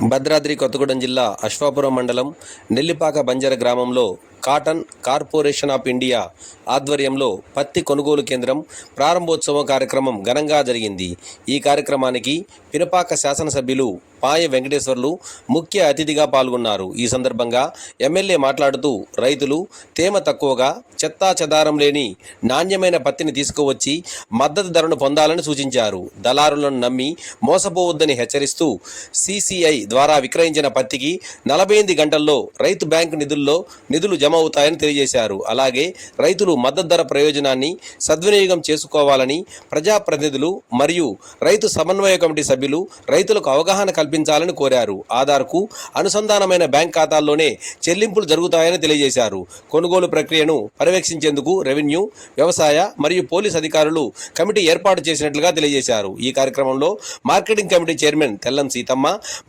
భద్రాద్రి కొత్తగూడెం జిల్లా అశ్వాపురం మండలం నెల్లిపాక బంజర గ్రామంలో కాటన్ కార్పొరేషన్ ఆఫ్ ఇండియా ఆధ్వర్యంలో పత్తి కొనుగోలు కేంద్రం ప్రారంభోత్సవం కార్యక్రమం ఘనంగా జరిగింది. ఈ కార్యక్రమానికి పినపాక శాసనసభ్యులు పాయ వెంకటేశ్వర్లు ముఖ్య అతిథిగా పాల్గొన్నారు. ఈ సందర్భంగా ఎమ్మెల్యే మాట్లాడుతూ రైతులు తేమ తక్కువగా చెత్తా చెదారం లేని నాణ్యమైన పత్తిని తీసుకువచ్చి మద్దతు ధరను పొందాలని సూచించారు. దళారులను నమ్మి మోసపోవద్దని హెచ్చరిస్తూ సిసిఐ ద్వారా విక్రయించిన పత్తికి నలభై ఎనిమిది గంటల్లో రైతు బ్యాంకు నిధుల్లో నిధులు జమ అవుతాయని తెలియజేశారు. అలాగే రైతులు మద్దతు ధర ప్రయోజనాన్ని సద్వినియోగం చేసుకోవాలని ప్రజాప్రతినిధులు మరియు రైతు సమన్వయ కమిటీ సభ్యులు రైతులకు అవగాహన కల్పించాలని కోరారు. ఆధార్కు అనుసంధానమైన బ్యాంక్ ఖాతాల్లోనే చెల్లింపులు జరుగుతాయని తెలియజేశారు. కొనుగోలు ప్రక్రియను పర్యవేక్షించేందుకు రెవెన్యూ వ్యవసాయ మరియు పోలీస్ అధికారులు కమిటీ ఏర్పాటు చేసినట్లుగా తెలియజేశారు. ఈ కార్యక్రమంలో marketing committee chairman Tellam Seethamma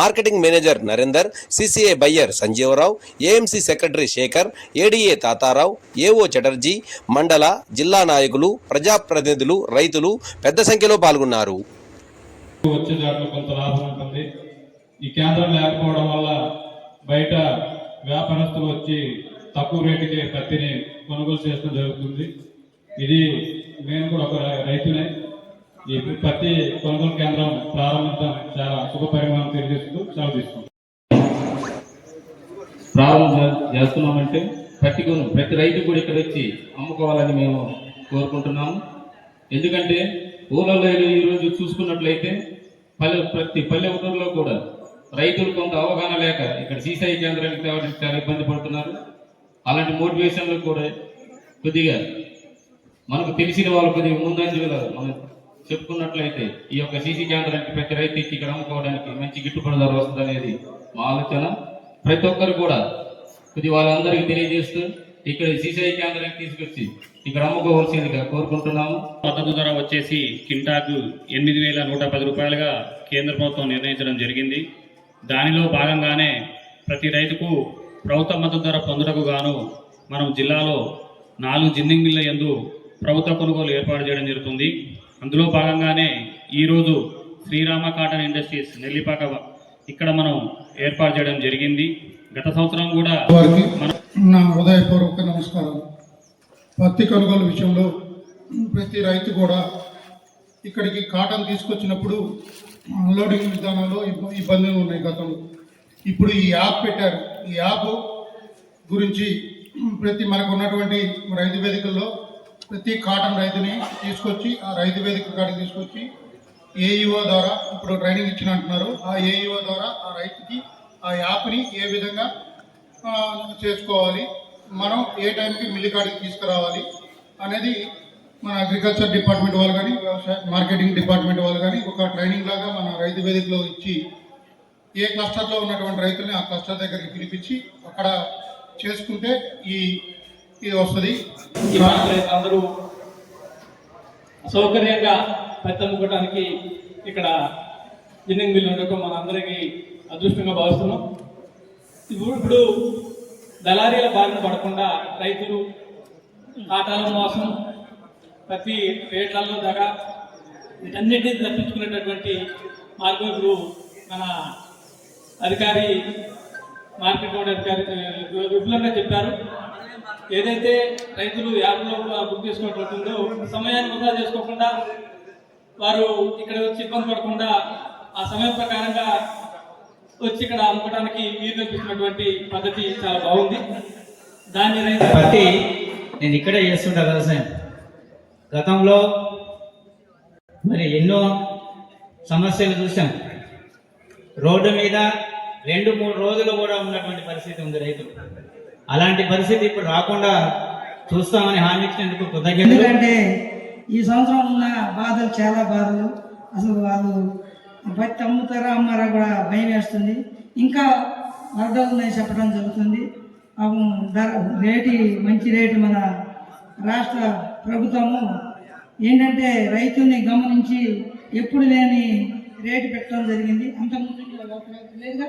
marketing manager Narender CCI buyer Sanjeevarao AMC secretary Sekhar ADA Tatarao AO Chatterjee మండల జిల్లా నాయకులు ప్రజాప్రతినిధులు రైతులు పెద్ద సంఖ్యలో పాల్గొన్నారు. వచ్చే దాంట్లో కొంత లాభం ఉంటుంది. ఈ కేంద్రం లేకపోవడం వల్ల బయట వ్యాపారస్తులు వచ్చి తక్కువ రేటుకి పత్తిని కొనుగోలు చేయడం జరుగుతుంది. ఇది నేను కూడా ఒక రైతునే. ఈ పత్తి కొనుగోలు కేంద్రం ప్రారంభించడం చాలా శుభ పరిమాణం తెలియజేస్తూ సెలవు తీసుకుంటాం ప్రారంభం చేస్తున్నామంటే పట్టికను ప్రతి రైతు కూడా ఇక్కడ వచ్చి అమ్ముకోవాలని మేము కోరుకుంటున్నాము. ఎందుకంటే ఊళ్ళలో ఈరోజు చూసుకున్నట్లయితే పల్లె ప్రతి పల్లె ఊళ్ళలో కూడా రైతులు కొంత అవగాహన లేక ఇక్కడ సీసీఐ కేంద్రానికి తేవడానికి చాలా ఇబ్బంది పడుతున్నారు. అలాంటి మోటివేషన్లు కూడా కొద్దిగా మనకు తెలిసిన వాళ్ళు కొద్దిగా ముందంజలో మనం చెప్పుకున్నట్లయితే ఈ యొక్క సీసీ కేంద్రానికి ప్రతి రైతు ఇక్కడ అమ్ముకోవడానికి మంచి గిట్టుబాటు ధర వస్తుంది అనేది మా ఆలోచన. ప్రతి ఒక్కరు కూడా కొద్ది వాళ్ళందరికీ తెలియజేస్తూ ఇక్కడ సీసీఐ కేంద్రానికి తీసుకొచ్చి ఇక్కడ అమ్ముకోవాల్సిందిగా కోరుకుంటున్నాము. పథకం ధర వచ్చేసి కింటాకు ఎనిమిది వేల నూట పది రూపాయలుగా కేంద్ర ప్రభుత్వం నిర్ణయించడం జరిగింది. దానిలో భాగంగానే ప్రతి రైతుకు ప్రభుత్వ మద్దతు ధర పొందుటకు గాను మనం జిల్లాలో నాలుగు జిన్నింగ్ మిల్ల ఎందు ప్రభుత్వ కొనుగోలు ఏర్పాటు చేయడం జరుగుతుంది. అందులో భాగంగానే ఈరోజు శ్రీరామ కాటన్ ఇండస్ట్రీస్ నెల్లిపాక ఇక్కడ మనం ఏర్పాటు చేయడం జరిగింది. గత సంవత్సరం కూడా వారికి మన నా హృదయపూర్వక నమస్కారాలు. పత్తి కొనుగోలు విషయంలో ప్రతి రైతు కూడా ఇక్కడికి కాటన్ తీసుకొచ్చినప్పుడు అన్లోడింగ్ విధానంలో ఇబ్బ- ఇబ్బందులు ఉన్నాయి గతంలో. ఇప్పుడు ఈ యాప్ పెట్టారు. ఈ యాప్ గురించి ప్రతి మనకు ఉన్నటువంటి రైతు వేదికల్లో ప్రతి కాటన్ రైతుని తీసుకొచ్చి ఆ రైతు వేదిక కాడికి తీసుకొచ్చి ఏఈఓ ద్వారా ఇప్పుడు ట్రైనింగ్ ఇచ్చిన అంటున్నారు. ఆ ఏఈఓ ద్వారా ఆ రైతుకి ఆ యాప్ని ఏ విధంగా చేసుకోవాలి మనం ఏ టైంకి మిల్లి కాడికి తీసుకురావాలి అనేది మన అగ్రికల్చర్ డిపార్ట్మెంట్ వాళ్ళు కానీ వ్యవసాయ మార్కెటింగ్ డిపార్ట్మెంట్ వాళ్ళు కానీ ఒక ట్రైనింగ్ లాగా మన రైతు వేదికలో ఇచ్చి ఏ క్లస్టర్లో ఉన్నటువంటి రైతుల్ని ఆ క్లస్టర్ దగ్గరికి పిలిపించి అక్కడ చేసుకుంటే ఈ ఇది వస్తుంది. అందరూ సౌకర్యంగా పత్తి అమ్ముకోవడానికి ఇక్కడ జిన్నింగ్ మిల్లు ఉండటం మనందరికీ అదృష్టంగా భావిస్తున్నాం. ఇప్పుడు ఇప్పుడు దళారీల బారిన పడకుండా రైతులు ఆటాల మోసం ప్రతి రేట్లలో ధర వీటన్నిటినీ తప్పించుకునేటటువంటి మార్గం ఇప్పుడు మన అధికారి మార్కెట్ బోర్డు అధికారి విపులంగా చెప్పారు. ఏదైతే రైతులు యాప్లో కూడా బుక్ చేసుకోవట్టుందో సమయాన్ని వృధా చేసుకోకుండా వారు ఇక్కడ వచ్చి ఇబ్బంది పడకుండా ఆ సమయం ప్రకారంగా వచ్చి ఇక్కడ అమ్ముకోవడానికి వీలు కల్పిస్తున్నటువంటి పద్ధతి చాలా బాగుంది. దాన్ని రైతు పత్తి నేను ఇక్కడే చేస్తుంటా వ్యవసాయం గతంలో మరి ఎన్నో సమస్యలు చూసాం. రోడ్డు మీద రెండు మూడు రోజులు కూడా ఉన్నటువంటి పరిస్థితి ఉంది రైతులు. అలాంటి పరిస్థితి ఇప్పుడు రాకుండా చూస్తామని హామీ ఇచ్చినందుకు కృతజ్ఞతలు. ఎందుకంటే ఈ సంవత్సరం ఉన్న బాధలు చాలా బాధలు. అసలు వాళ్ళు పత్తి అమ్ముతారా అమ్మారా కూడా భయం వేస్తుంది. ఇంకా వరదలు ఉన్నాయి చెప్పడం జరుగుతుంది. ధర రేటు మంచి రేటు మన రాష్ట్ర ప్రభుత్వము ఏంటంటే రైతుల్ని గమనించి ఎప్పుడు లేని రేటు పెట్టడం జరిగింది. అంతకుముందు లేదుగా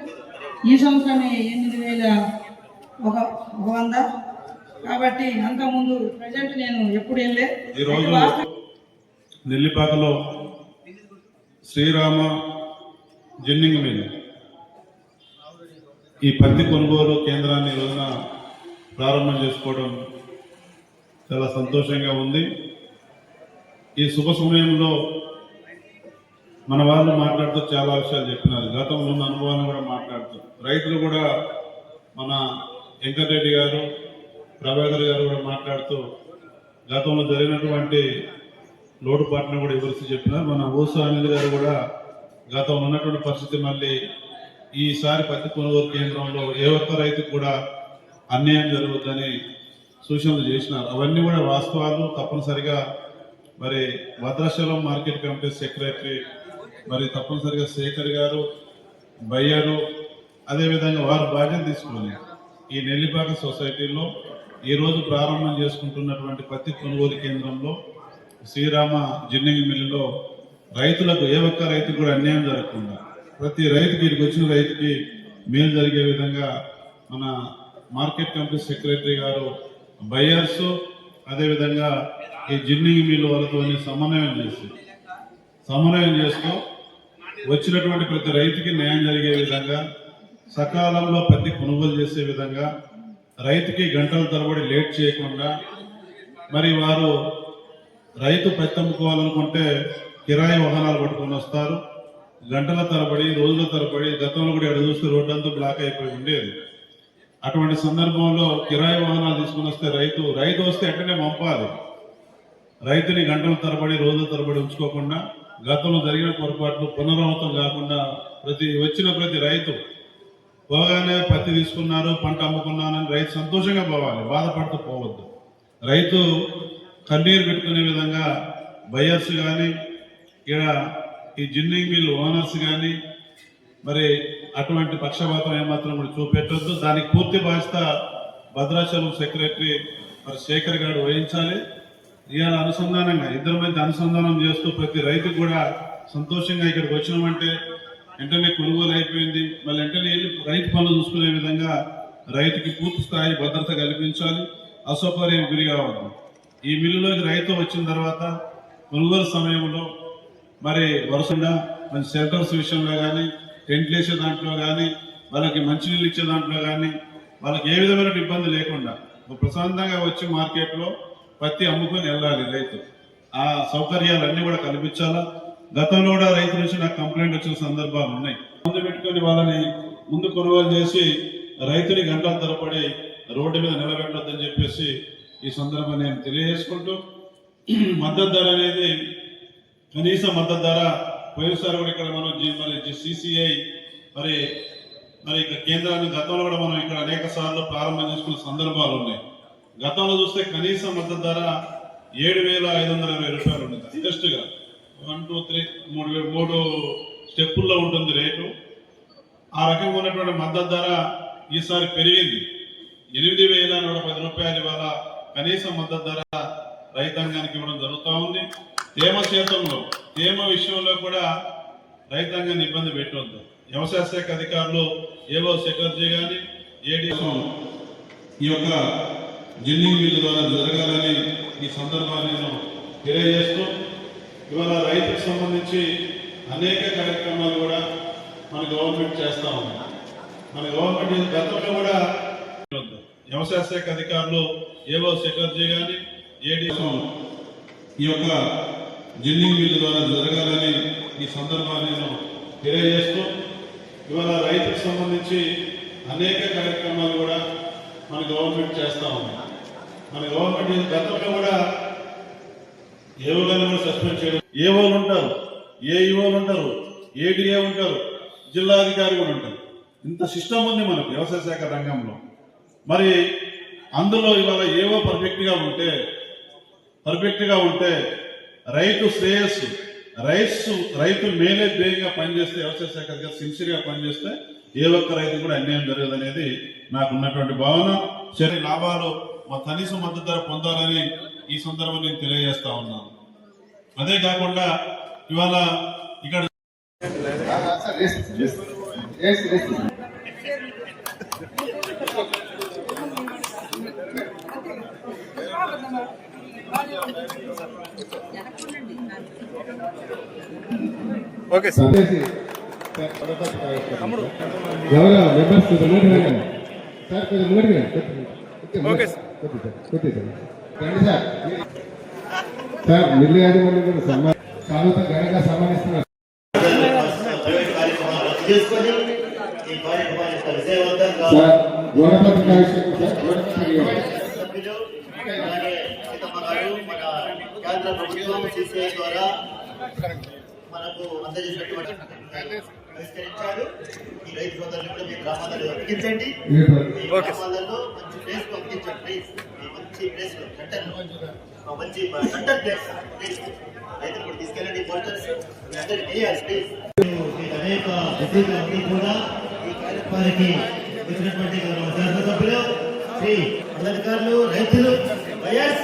ఈ సంవత్సరం ఎనిమిది వేల ఒక ఒక వంద. కాబట్టి అంతకుముందు ప్రజెంట్ నేను ఎప్పుడు వెళ్ళే? ఈరోజు నెల్లిపాకలో శ్రీరామ జిన్నింగ్ మిల్ ఈ పత్తి కొనుగోలు కేంద్రాన్ని రోజున ప్రారంభం చేసుకోవడం చాలా సంతోషంగా ఉంది. ఈ శుభ సమయంలో మన వాళ్ళు మాట్లాడుతూ చాలా విషయాలు చెప్పినారు. గతంలో ఉన్న అనుభవాన్ని కూడా మాట్లాడుతూ. రైతులు కూడా మన వెంకటరెడ్డి గారు ప్రభాకర్ గారు కూడా మాట్లాడుతూ గతంలో జరిగినటువంటి లోటుపాట్లను కూడా వివరిస్తూ చెప్పినారు. మన ఓసు అనిల్ గారు కూడా గతంలో ఉన్నటువంటి పరిస్థితి మళ్ళీ ఈసారి పత్తి కొనుగోలు కేంద్రంలో ఏ ఒక్క రైతుకు కూడా అన్యాయం జరుగుతుందని సూచనలు చేసినారు. అవన్నీ కూడా వాస్తవాలు. తప్పనిసరిగా మరి భద్రాచలం మార్కెట్ కమిటీ సెక్రటరీ మరి తప్పనిసరిగా శేఖర్ గారు బయ్యారు అదేవిధంగా వారు బాధ్యత తీసుకుని ఈ నెల్లిపాక సొసైటీలో ఈరోజు ప్రారంభం చేసుకుంటున్నటువంటి పత్తి కొనుగోలు కేంద్రంలో శ్రీరామ జిన్నింగ్ మిల్లులో రైతులకు ఏ ఒక్క రైతుకు కూడా అన్యాయం జరగకుండా ప్రతి రైతుకి ఇక్కడికి వచ్చిన రైతుకి మేలు జరిగే విధంగా మన మార్కెట్ కమిటీ సెక్రటరీ గారు బయ్యర్స్ అదేవిధంగా ఈ జిన్నింగ్ మిల్లు వాళ్ళతో సమన్వయం చేసి సమన్వయం చేస్తూ వచ్చినటువంటి ప్రతి రైతుకి న్యాయం జరిగే విధంగా సకాలంలో పత్తి కొనుగోలు చేసే విధంగా రైతుకి గంటల తరబడి లేట్ చేయకుండా మరి వారు రైతు పత్తి కిరాయి వాహనాలు పట్టుకొని వస్తారు. గంటల తరబడి రోజుల తరబడి గతంలో కూడా ఎడ చూస్తే రోడ్డంతా బ్లాక్ అయిపోయి ఉండేది. అటువంటి సందర్భంలో కిరాయి వాహనాలు తీసుకుని వస్తే రైతు రైతు వస్తే వెంటనే పంపాలి. రైతుని గంటల తరబడి రోజుల తరబడి ఉంచుకోకుండా గతంలో జరిగిన పొరపాట్లు పునరావృతం కాకుండా ప్రతి వచ్చిన ప్రతి రైతు పోగానే పత్తి తీసుకున్నారు పంట అమ్ముకున్నానని రైతు సంతోషంగా పోవాలి బాధపడుతూ పోవద్దు. రైతు కన్నీరు పెట్టుకునే విధంగా బయర్స్ కానీ ఇక్కడ ఈ జిన్నింగ్ మిల్ ఓనర్స్ కానీ మరి అటువంటి పక్షపాతం ఏమాత్రం కూడా చూపెట్టొద్దు. దానికి పూర్తి బాధ్యత భద్రాచలం సెక్రటరీ మరి శేఖర్ గారు వహించాలి. ఇవాళ అనుసంధానంగా ఇద్దరి మధ్య అనుసంధానం చేస్తూ ప్రతి రైతు కూడా సంతోషంగా ఇక్కడికి వచ్చినామంటే వెంటనే కొనుగోలు అయిపోయింది. మళ్ళీ వెంటనే వెళ్ళి రైతు పనులు చూసుకునే విధంగా రైతుకి పూర్తి స్థాయి భద్రత కల్పించాలి. అసౌకర్యం గురి కావద్దు. ఈ మిల్లులోకి రైతు వచ్చిన తర్వాత కొనుగోలు సమయంలో మరి వరుసగా మంచి షెల్టర్స్ విషయంలో కానీ టెంట్లు వేసే దాంట్లో కానీ వాళ్ళకి మంచినీళ్ళు ఇచ్చే దాంట్లో కానీ వాళ్ళకి ఏ విధమైన ఇబ్బంది లేకుండా ప్రశాంతంగా వచ్చి మార్కెట్లో పత్తి అమ్ముకొని వెళ్ళాలి రైతు. ఆ సౌకర్యాలన్నీ కూడా కల్పించాలా? గతంలో కూడా రైతు నుంచి నాకు కంప్లైంట్ వచ్చిన సందర్భాలు ఉన్నాయి. ముందు పెట్టుకొని వాళ్ళని ముందు కొనుగోలు చేసి రైతుని గంటల తరపడి రోడ్డు మీద నిలబెట్టొద్దని చెప్పేసి ఈ సందర్భంగా నేను తెలియజేసుకుంటూ మద్దతు ధర అనేది కనీస మద్దతు ధర పోయినసారి కూడా ఇక్కడ మనం మరి సిసిఐ మరి మరి ఇక కేంద్రాన్ని గతంలో కూడా మనం ఇక్కడ అనేక సార్లు ప్రారంభం చేసుకున్న సందర్భాలు ఉన్నాయి. గతంలో చూస్తే కనీస మద్దతు ధర ఏడు వేల ఐదు వందల ఇరవై రూపాయలు ఉంది హైయెస్ట్ వన్ టూ త్రీ మూడు మూడు స్టెప్పుల్లో ఉంటుంది రేటు. ఆ రకంగా ఉన్నటువంటి మద్దతు ధర ఈసారి పెరిగింది. ఎనిమిది వేల నూట పది రూపాయలు ఇవాళ కనీస మద్దతు ధర రైతాంగానికి ఇవ్వడం జరుగుతూ ఉంది. తేమ శాతంలో తేమ విషయంలో కూడా రైతాంగాన్ని ఇబ్బంది పెట్టవద్దు. వ్యవసాయ శాఖ అధికారులు ఏవో సెక్రటరీ కానీ ఏడీ ఈ యొక్క జిల్లింగ్ బిల్లు ద్వారా జరగాలని ఈ సందర్భాన్ని నేను తెలియజేస్తూ ఇవాళ రైతుకు సంబంధించి అనేక కార్యక్రమాలు కూడా మన గవర్నమెంట్ చేస్తా ఉంది. మన గవర్నమెంట్ గతంలో కూడా వ్యవసాయ శాఖ అధికారులు ఏవో సెక్రటరీ కానీ ఏడీ ఈ యొక్క జిన్నింగ్ బిల్లు ద్వారా జరగాలని ఈ సందర్భాన్ని నేను తెలియజేస్తూ ఇవాళ రైతుకు సంబంధించి అనేక కార్యక్రమాలు కూడా మన గవర్నమెంట్ చేస్తూ ఉంది. మన గవర్నమెంట్ గతంలో కూడా ఏవో కూడా సస్పెండ్ చేయడం ఏవోలు ఉంటారు? ఏ ఈవోలు ఉంటారు? ఏడిఏ ఉంటారు? జిల్లా అధికారి కూడా ఉంటారు. ఇంత సిస్టమ్ ఉంది మనకు వ్యవసాయ శాఖ రంగంలో. మరి అందులో ఇవాళ ఏవో పర్ఫెక్ట్గా ఉంటే పర్ఫెక్ట్గా ఉంటే రైతు శ్రేయస్సు రైతు రైతు మేలే ధ్యేయంగా పనిచేస్తే వ్యవసాయ శాఖ దగ్గర సిన్సియర్గా పనిచేస్తే ఏ ఒక్క రైతు కూడా అన్యాయం జరగదు అనేది నాకు ఉన్నటువంటి భావన. సరే లాభాలు మా కనీస మద్దతు ధర పొందాలని ఈ సందర్భంగా నేను తెలియజేస్తా ఉన్నాను అదే కాకుండా ఇవాళ ఇక్కడ ఓకే సార్ ఎవరో మెంబర్స్. సార్ కొంచెం. ఓకే సార్ రండి సార్. సార్ మిల్లి యాజమాన్యం కూడా సన్మానం ఘనంగా సన్మానిస్తున్నారు. సార్ కార్యక్రమం సార్ కేంద్ర ప్రభుత్వం సిసిఐ ద్వారా మనకు అందజేసినటువంటి పరిష్కరించారు ఈ రైతు సోదరులు కూడా మీ గ్రామాలలో అప్పగించండి మీ గ్రామాలలో మంచి ప్లేస్ పంపించండి. మంచి ప్లేస్ మంచి ప్లేస్ ప్లీజ్ తీసుకెళ్ళండి పోస్టర్స్ మీ వేయాలి ప్లీజ్ అనేక కూడా ఈ కార్యక్రమానికి శాసనసభ్యులు శ్రీ రైతులు YS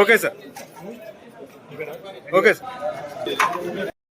okay sir. Okay sir.